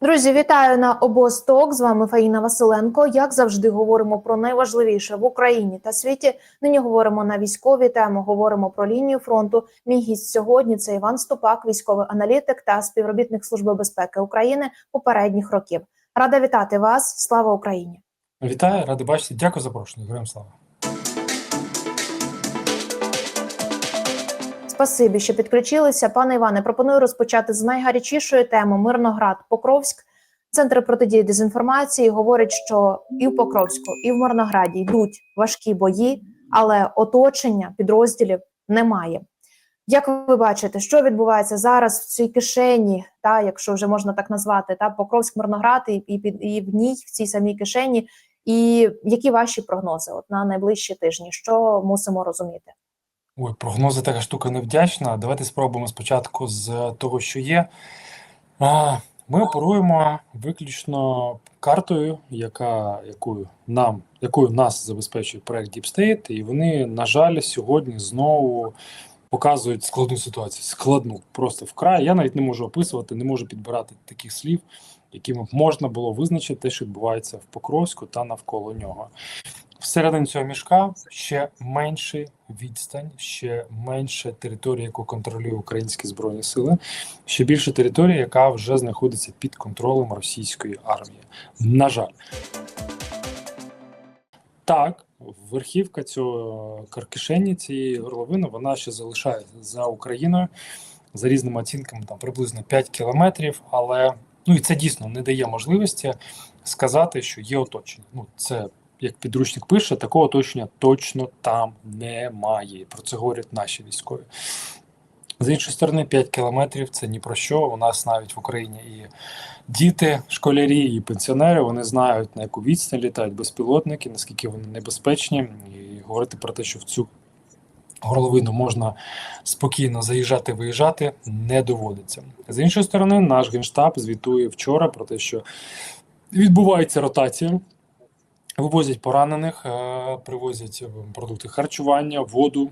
Друзі, вітаю на обосток. З вами Фаїна Василенко. Як завжди, говоримо про найважливіше в Україні та світі. Нині говоримо на військові теми. Говоримо про лінію фронту. Мій гість сьогодні це Іван Ступак, військовий аналітик та співробітник Служби безпеки України попередніх років. Рада вітати вас. Слава Україні! Вітаю, радий бачити. Дякую за запрошення. Героям слава. Спасибі, що підключилися. Пане Іване, пропоную розпочати з найгарячішої теми Мирноград Покровськ. Центр протидії дезінформації говорить, що і в Покровську, і в Мирнограді йдуть важкі бої, але оточення підрозділів немає. Як ви бачите, що відбувається зараз в цій кишені, та якщо вже можна так назвати, та Покровськ Мирноград і, і, і в ній, в цій самій кишені, і які ваші прогнози от на найближчі тижні? Що мусимо розуміти? Ой, прогнози така штука невдячна. Давайте спробуємо спочатку з того, що є. Ми оперуємо виключно картою, яка, якою нам, якою нас забезпечує проект Deep State, і вони, на жаль, сьогодні знову показують складну ситуацію. Складну, просто вкрай. Я навіть не можу описувати, не можу підбирати таких слів, якими б можна було визначити те, що відбувається в Покровську та навколо нього. Всередині цього мішка ще менше відстань, ще менше території, яку контролює українські збройні сили, ще більше території, яка вже знаходиться під контролем російської армії. На жаль, так, верхівка цього каркишені, цієї горловини, вона ще залишається за Україною за різними оцінками, там приблизно 5 кілометрів, але ну і це дійсно не дає можливості сказати, що є оточення. Ну це як підручник пише, такого оточення точно там немає. Про це говорять наші військові. З іншої сторони, 5 кілометрів це ні про що. У нас навіть в Україні і діти, школярі, і пенсіонери вони знають на яку відстань літають безпілотники, наскільки вони небезпечні, і говорити про те, що в цю горловину можна спокійно заїжджати, виїжджати, не доводиться. З іншої сторони, наш генштаб звітує вчора про те, що відбувається ротація. Вивозять поранених, е, привозять е, продукти харчування, воду,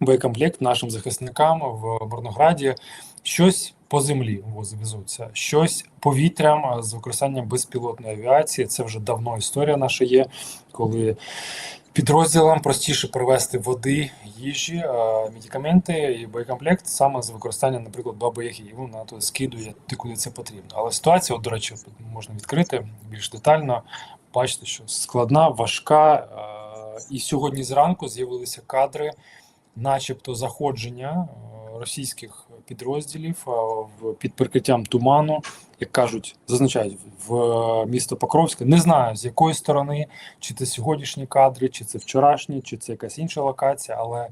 боєкомплект нашим захисникам в Мирнограді. Щось по землі везуться, щось повітрям е, з використанням безпілотної авіації. Це вже давно історія наша є, коли підрозділам простіше привезти води, їжі, медикаменти і боєкомплект саме з використанням, наприклад, баби Яги. Вона то скидує ти, куди це потрібно. Але ситуація, от, до речі, можна відкрити більш детально. Бачите, що складна, важка. е, І сьогодні зранку з'явилися кадри, начебто, заходження е, російських підрозділів е, під прикриттям туману, як кажуть, зазначають в місто Покровське. Не знаю з якої сторони, чи це сьогоднішні кадри, чи це вчорашні, чи це якась інша локація, але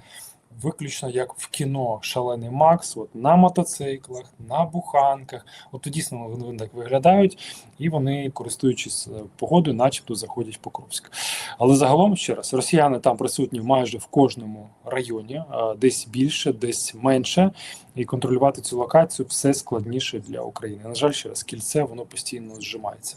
виключно як в кіно Шалений Макс, от на мотоциклах, на буханках. От дійсно вони, так виглядають, і вони, користуючись е, погодою, начебто заходять в Покровськ. Але загалом ще раз, росіяни там присутні майже в кожному районі, десь більше, десь менше, і контролювати цю локацію все складніше для України. На жаль, ще раз кільце воно постійно зжимається.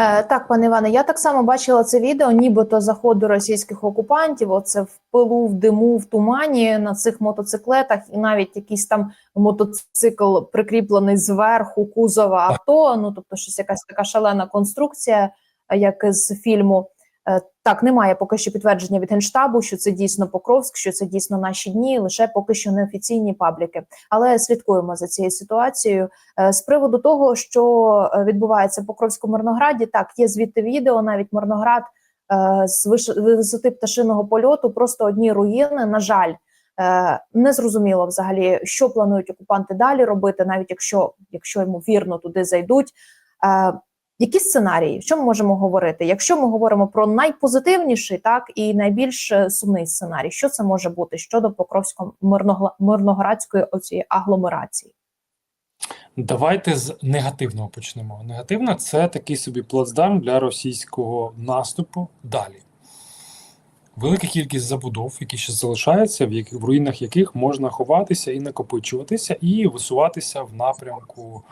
Е, так, пане Іване, я так само бачила це відео, нібито заходу російських окупантів. Оце в пилу, в диму, в тумані на цих мотоциклетах, і навіть якийсь там мотоцикл прикріплений зверху кузова авто. Ну тобто, щось якась така шалена конструкція, як з фільму. Е, Так, немає поки що підтвердження від генштабу, що це дійсно Покровськ, що це дійсно наші дні, лише поки що неофіційні пабліки. Але слідкуємо за цією ситуацією. Е, З приводу того, що е, відбувається в Покровському Мирнограді, так є звідти відео. Навіть Мирноград з висоти пташиного польоту, просто одні руїни. На жаль, не зрозуміло взагалі, що планують окупанти далі робити, навіть якщо, якщо ймовірно туди зайдуть. Які сценарії, що ми можемо говорити? Якщо ми говоримо про найпозитивніший, так і найбільш е, сумний сценарій, що це може бути щодо Покровсько мирноградської агломерації? Давайте з негативного почнемо. Негативно це такий собі плацдарм для російського наступу далі. Велика кількість забудов, які ще залишаються, в яких в руїнах яких можна ховатися і накопичуватися, і висуватися в напрямку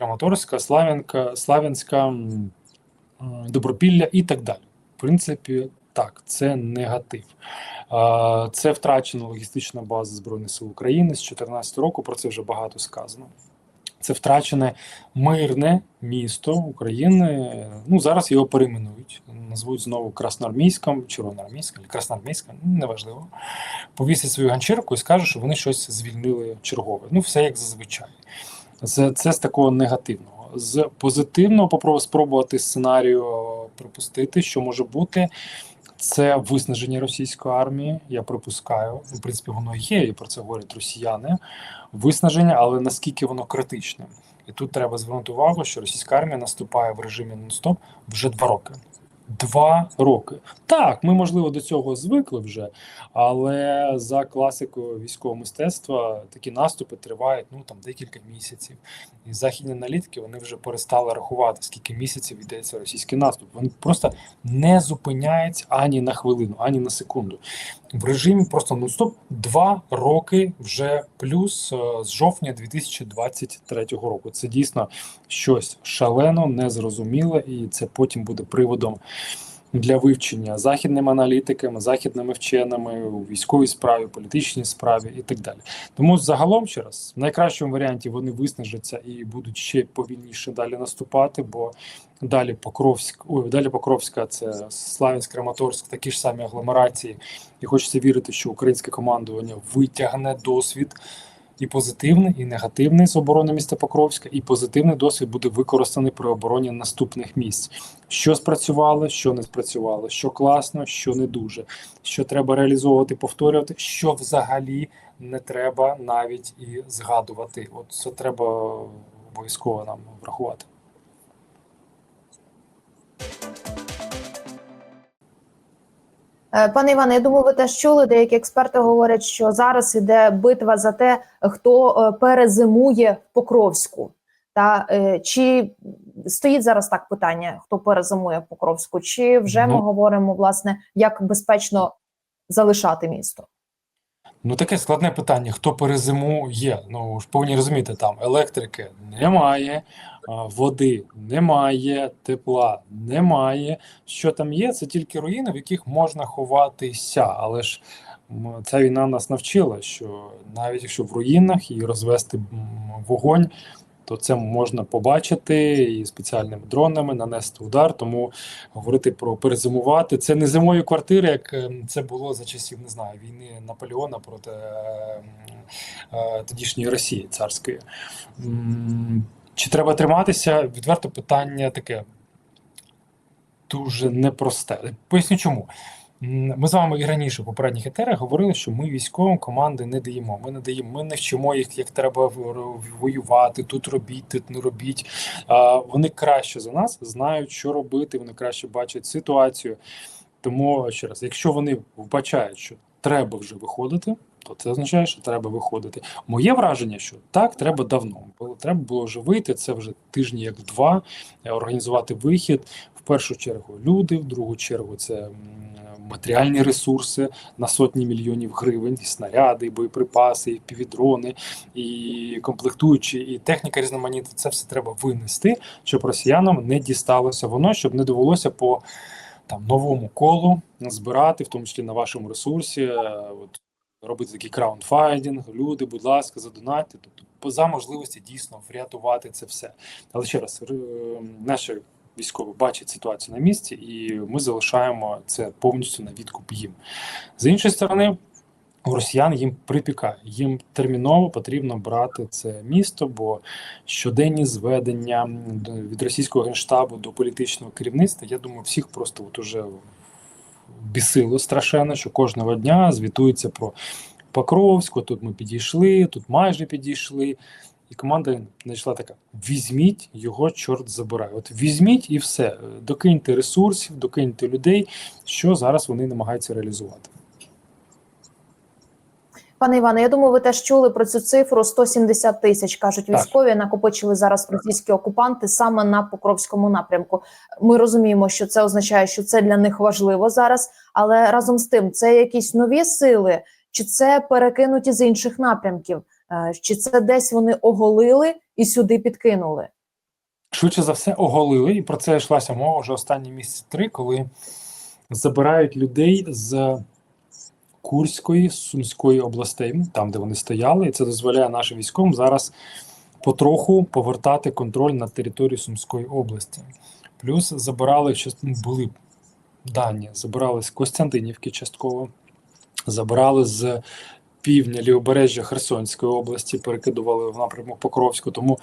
Краматорська, Славянка, Славянська, е, Добропілля і так далі. В принципі, Так, це негатив. Це втрачена логістична база Збройних сил України з 2014 року. Про це вже багато сказано. Це втрачене мирне місто України. Ну зараз його перейменують, назвуть знову Красноармійськом, Червоноармійськом, Красноармійськом, ну, неважливо. Повісять свою ганчірку і скажуть, що вони щось звільнили чергове. Ну, все як зазвичай. Це, з такого негативного. З позитивного попробую спробувати сценарію припустити, що може бути. Це виснаження російської армії. Я припускаю. В принципі, воно є, і про це говорять росіяни. Виснаження, але наскільки воно критичне. І тут треба звернути увагу, що російська армія наступає в режимі нон-стоп вже два роки. Два роки. Так, ми, можливо, до цього звикли вже, але за класикою військового мистецтва такі наступи тривають ну там декілька місяців. І західні аналітики вони вже перестали рахувати, скільки місяців йдеться російський наступ. Вони просто не зупиняються ані на хвилину, ані на секунду. В режимі просто нон-стоп два роки вже плюс е, з жовтня 2023 року. Це дійсно щось шалено, незрозуміле, і це потім буде приводом для вивчення західними аналітиками, західними вченими у військовій справі, політичній справі і так далі. Тому загалом ще раз, в найкращому варіанті вони виснажаться і будуть ще повільніше далі наступати, бо далі Покровськ, ой, далі Покровська, це Славянськ, Краматорськ, такі ж самі агломерації. І хочеться вірити, що українське командування витягне досвід. І позитивний, і негативний з оборони міста Покровська, і позитивний досвід буде використаний при обороні наступних місць. Що спрацювало, що не спрацювало, що класно, що не дуже, що треба реалізовувати, повторювати, що взагалі не треба навіть і згадувати. От це треба обов'язково нам врахувати. Пане Іване, я думаю, ви теж чули. Деякі експерти говорять, що зараз іде битва за те, хто е, перезимує в Покровську. Та е, чи стоїть зараз так питання, хто перезимує в Покровську? Чи вже ми Ну. говоримо власне, як безпечно залишати місто? Ну таке складне питання: хто перезимує? Ну ж повинні розуміти, там електрики немає, води немає, тепла немає. Що там є, це тільки руїни, в яких можна ховатися. Але ж ця війна нас навчила, що навіть якщо в руїнах і розвести вогонь, то це можна побачити і спеціальними дронами нанести удар. Тому говорити про перезимувати це не зимові квартири, як е, це було за часів не знаю війни Наполеона проти е, е, тодішньої Росії царської. Чи треба триматися? Відверто питання таке дуже непросте. Поясню чому. Ми з вами і раніше в попередніх етерах говорили, що ми військовим команди не даємо. Ми не даємо, ми не вчимо їх, як треба воювати, тут робіть, тут не робіть. Вони краще за нас знають, що робити, вони краще бачать ситуацію. Тому ще раз, якщо вони вбачають, що треба вже виходити, то це означає, що треба виходити. Моє враження, що так, треба давно. Треба було вже вийти. Це вже тижні, як два, е, організувати вихід. В першу чергу люди, в другу чергу це матеріальні ресурси на сотні мільйонів гривень, і снаряди, і боєприпаси, і півдрони, і комплектуючі, і техніка різноманітна. Це все треба винести, щоб росіянам не дісталося воно, щоб не довелося по там новому колу збирати, в тому числі на вашому ресурсі. е, От робити такий краундфайдінг, люди, будь ласка, задонатьте. Тобто, поза можливості дійсно врятувати це все. Але ще раз, е, наші військові бачать ситуацію на місці, і ми залишаємо це повністю на відкуп їм. З іншої сторони. У росіян їм припікає, їм терміново потрібно брати це місто, бо щоденні зведення від російського генштабу до політичного керівництва, я думаю, всіх просто от уже бісило страшенно, що кожного дня звітується про Покровську, тут ми підійшли, тут майже підійшли. І команда знайшла така: візьміть його, чорт забирає. От візьміть і все. Докиньте ресурсів, докиньте людей, що зараз вони намагаються реалізувати. Пане Іване, я думаю, ви теж чули про цю цифру 170 тисяч. кажуть Так. військові накопичили зараз російські окупанти саме на Покровському напрямку. Ми розуміємо, що це означає, що це для них важливо зараз, але разом з тим, це якісь нові сили, чи це перекинуті з інших напрямків, чи це десь вони оголили і сюди підкинули? Швидше за все, оголили, і про це йшлася мова вже останні місяці три, коли забирають людей з Курської, Сумської областей, там де вони стояли, і це дозволяє нашим військовим зараз потроху повертати контроль над територією Сумської області. Плюс забирали що ну, були дані, забирали з Костянтинівки частково, забирали з півдня лівобережжя Херсонської області, перекидували в напрямок Покровську. Тому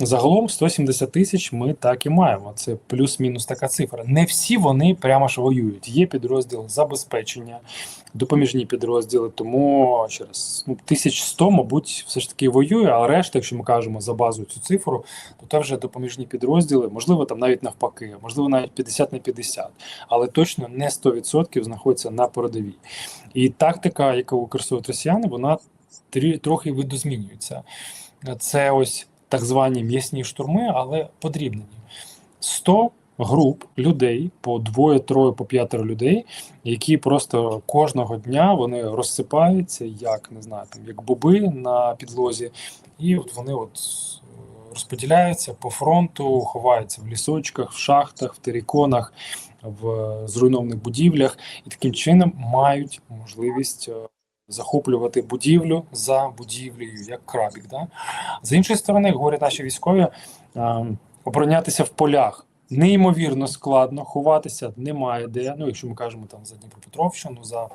загалом 170 тисяч ми так і маємо. Це плюс-мінус така цифра. Не всі вони прямо ж воюють. Є підрозділ забезпечення, допоміжні підрозділи. Тому через ну, 1100, мабуть, все ж таки воює. А решта, якщо ми кажемо за базу цю цифру, то це вже допоміжні підрозділи, можливо, там навіть навпаки, можливо, навіть 50 на 50, але точно не 100% знаходяться на передовій. І тактика, яку використовують росіяни, вона трі- трохи видозмінюється. Це ось так звані м'ясні штурми, але подрібнені. 100 груп людей по двоє, троє, по п'ятеро людей, які просто кожного дня вони розсипаються, як не знаю, там як боби на підлозі, і от вони от е, розподіляються по фронту, ховаються в лісочках, в шахтах, в териконах, в е, зруйнованих будівлях, і таким чином мають можливість. Захоплювати будівлю за будівлею, як крабік. Да? З іншої сторони, говорять наші військові, е, оборонятися в полях неймовірно складно, ховатися немає де. Ну, якщо ми кажемо там за Дніпропетровщину, за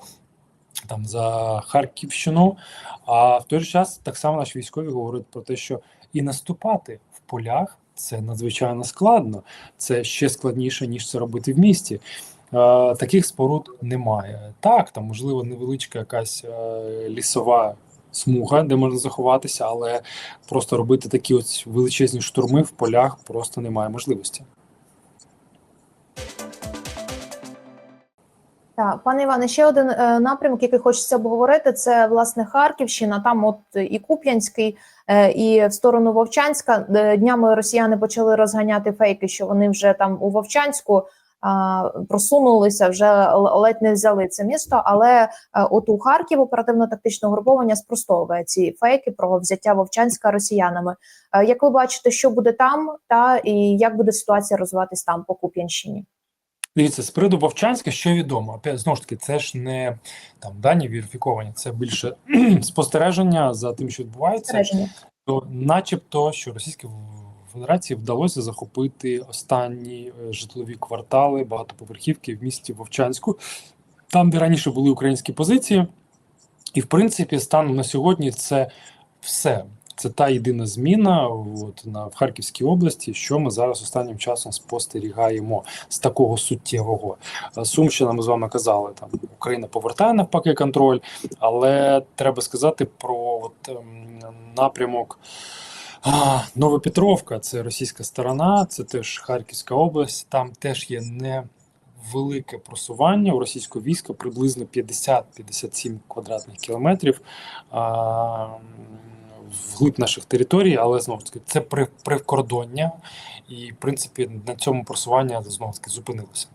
там за Харківщину. А в той же час так само наші військові говорять про те, що і наступати в полях це надзвичайно складно. Це ще складніше, ніж це робити в місті. Е, таких споруд немає. Так, там можливо невеличка якась е, лісова смуга, де можна заховатися, але просто робити такі ось величезні штурми в полях просто немає можливості. Так, пане Іване, ще один е, напрямок, який хочеться обговорити, це власне Харківщина. Там, от і Куп'янський, е, і в сторону Вовчанська. Е, Днями росіяни почали розганяти фейки, що вони вже там у Вовчанську просунулися, вже ледь не взяли це місто. Але е, от у Харків оперативно-тактичне угруповання спростовує ці фейки про взяття Вовчанська росіянами. Е, Як ви бачите, що буде там, та і як буде ситуація розвиватись там по Куп'янщині? Дивіться, з приводу Вовчанська, що відомо, знову ж таки, це ж не там дані верифіковані, це більше спостереження за тим, що відбувається. То, начебто, що Російській Федерації вдалося захопити останні е, житлові квартали, багатоповерхівки в місті Вовчанську, там, де раніше були українські позиції. І, в принципі, станом на сьогодні це все. Це та єдина зміна от, на, в Харківській області, що ми зараз останнім часом спостерігаємо з такого суттєвого. Е, Сумщина, ми з вами казали, там Україна повертає навпаки контроль, але треба сказати про от, ем, напрямок. А, Новопетровка це російська сторона, це теж Харківська область. Там теж є невелике просування у російського війська, приблизно 50-57 квадратних кілометрів а, вглиб наших територій, але знову ж таки це прикордоння, і в принципі на цьому просування знову таки зупинилося.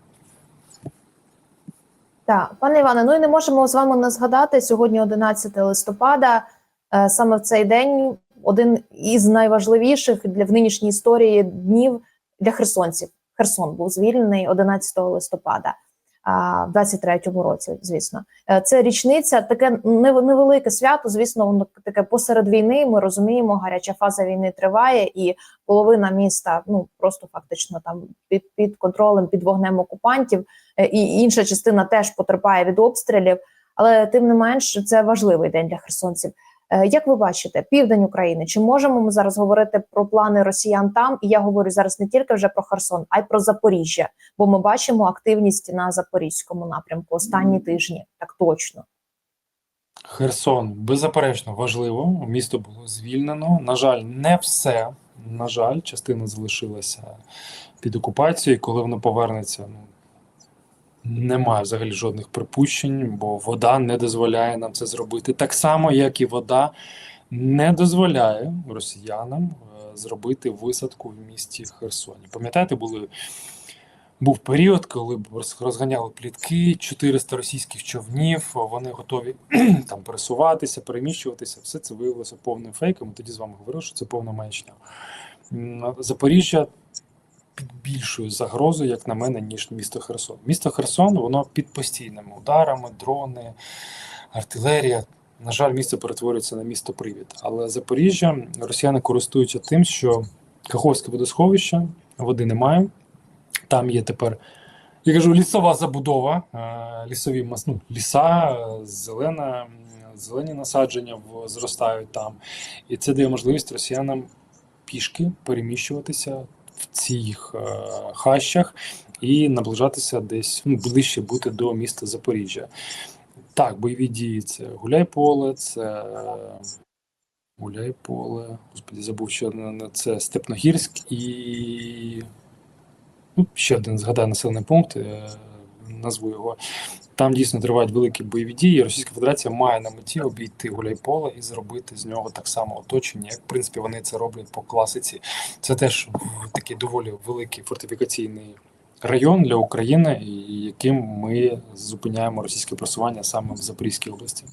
Так, пане Іване, ну і не можемо з вами не згадати сьогодні, 11 листопада. е, Саме в цей день один із найважливіших для в нинішній історії днів для херсонців. Херсон був звільнений 11 листопада, а, в 23-му році. Звісно, Е, це річниця, таке нев- невелике свято. Звісно, воно таке посеред війни. Ми розуміємо, гаряча фаза війни триває, і половина міста ну просто фактично там під, під контролем, під вогнем окупантів. Е, і інша частина теж потерпає від обстрілів. Але тим не менш, це важливий день для херсонців. Е, Як ви бачите, південь України, чи можемо ми зараз говорити про плани росіян там? І я говорю зараз не тільки вже про Херсон, а й про Запоріжжя, бо ми бачимо активність на запорізькому напрямку останні тижні. Так точно. Херсон беззаперечно важливо. Місто було звільнено. На жаль, не все. На жаль, частина залишилася під окупацією. Коли воно повернеться, ну немає взагалі жодних припущень, бо вода не дозволяє нам це зробити. Так само, як і вода не дозволяє росіянам е, зробити висадку в місті Херсоні. Пам'ятаєте, були. Був період, коли розганяли плітки, 400 російських човнів, вони готові там пересуватися, переміщуватися. Все це виявилося повним фейком. Тоді з вами говорили, що це повна маячня. Запоріжжя під більшою загрозою, як на мене, ніж місто Херсон. Місто Херсон воно під постійними ударами, дрони, артилерія. На жаль, місто перетворюється на місто привід. Але Запоріжжя росіяни користуються тим, що Каховське водосховище, води немає. Там є тепер, я кажу, лісова забудова, е, лісові мас- ну, ліса, зелена, зелені насадження зростають там. І це дає можливість росіянам пішки переміщуватися в цих е, хащах і наближатися десь ну, ближче бути до міста Запоріжжя. Так, бойові дії це Гуляйполе, це е, Гуляйполе, господі, забув, що це Степногірськ і ну, ще один згадаю населений пункт, е, назву його. Там дійсно тривають великі бойові дії. Російська Федерація має на меті обійти Гуляйполе і зробити з нього так само оточення, як в принципі вони це роблять по класиці. Це теж такий доволі великий фортифікаційний район для України, яким ми зупиняємо російське просування саме в Запорізькій області.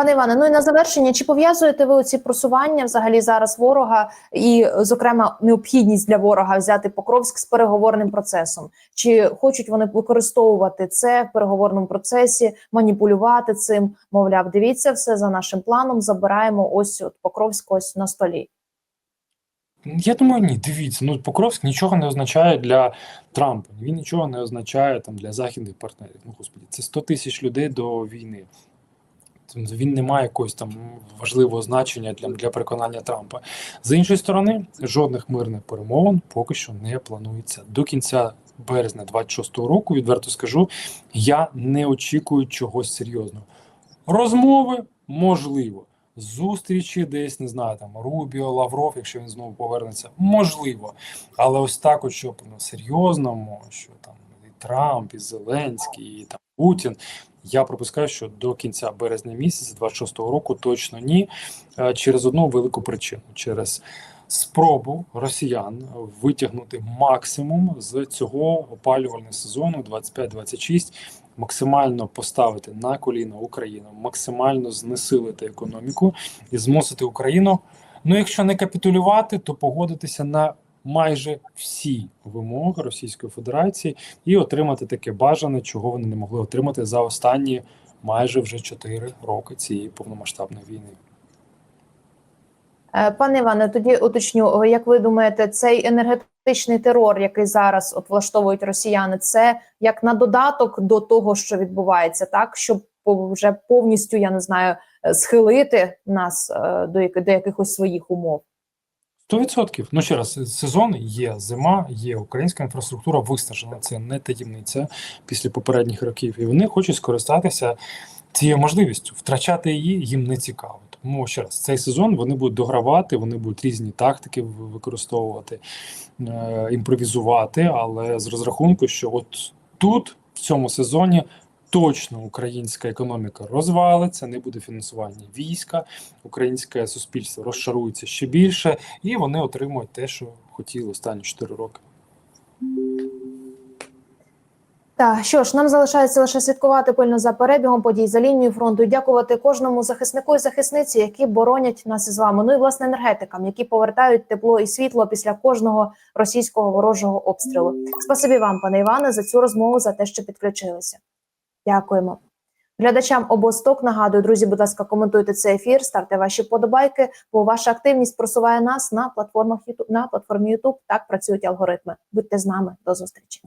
Пане Іване, ну і на завершення, чи пов'язуєте ви ці просування взагалі зараз ворога і, зокрема, необхідність для ворога взяти Покровськ з переговорним процесом? Чи хочуть вони використовувати це в переговорному процесі, маніпулювати цим? Мовляв, дивіться все за нашим планом. Забираємо ось от Покровськ ось на столі. Я думаю, ні, дивіться, ну Покровськ нічого не означає для Трампа, він нічого не означає там для західних партнерів. Ну, господі, це 100 тисяч людей до війни. Він не має якогось там важливого значення для, для переконання Трампа. З іншої сторони, жодних мирних перемовин поки що не планується. До кінця березня 26-го року, відверто скажу, я не очікую чогось серйозного. Розмови можливо. Зустрічі десь не знаю, там Рубіо, Лавров, якщо він знову повернеться, можливо. Але ось так, от, щоб на серйозному, що там і Трамп, і Зеленський, і там Путін. Я припускаю, що до кінця березня місяця 26-го року точно ні. Е, Через одну велику причину: через спробу росіян витягнути максимум з цього опалювального сезону 25-26, максимально поставити на коліна Україну, максимально знесилити економіку і змусити Україну. Ну, якщо не капітулювати, то погодитися на майже всі вимоги Російської Федерації і отримати таке бажане, чого вони не могли отримати за останні майже вже 4 роки цієї повномасштабної війни. Е, Пане Іване, тоді уточню, як ви думаєте, цей енергетичний терор, який зараз от влаштовують росіяни, це як на додаток до того, що відбувається, так щоб вже повністю я не знаю е, схилити нас е, до, до якихось своїх умов? 100%. Ну ще раз, сезон є, зима є, українська інфраструктура виснажена. Це не таємниця після попередніх років. І вони хочуть скористатися цією можливістю. Втрачати її їм не цікаво. Тому ще раз, цей сезон вони будуть догравати, вони будуть різні тактики використовувати, е, імпровізувати, але з розрахунку, що от тут, в цьому сезоні, точно українська економіка розвалиться, не буде фінансування війська, українське суспільство розшарується ще більше, і вони отримують те, що хотіли останні 4 роки. Так, що ж, нам залишається лише слідкувати пильно за перебігом подій за лінією фронту дякувати кожному захиснику і захисниці, які боронять нас із вами. Ну і власне енергетикам, які повертають тепло і світло після кожного російського ворожого обстрілу. Спасибі вам, пане Іване, за цю розмову, за те, що підключилися. Дякуємо. Глядачам обосток нагадую, друзі, будь ласка, коментуйте цей ефір, ставте ваші подобайки, бо ваша активність просуває нас на платформах YouTube, на платформі YouTube. Так працюють алгоритми. Будьте з нами до зустрічі.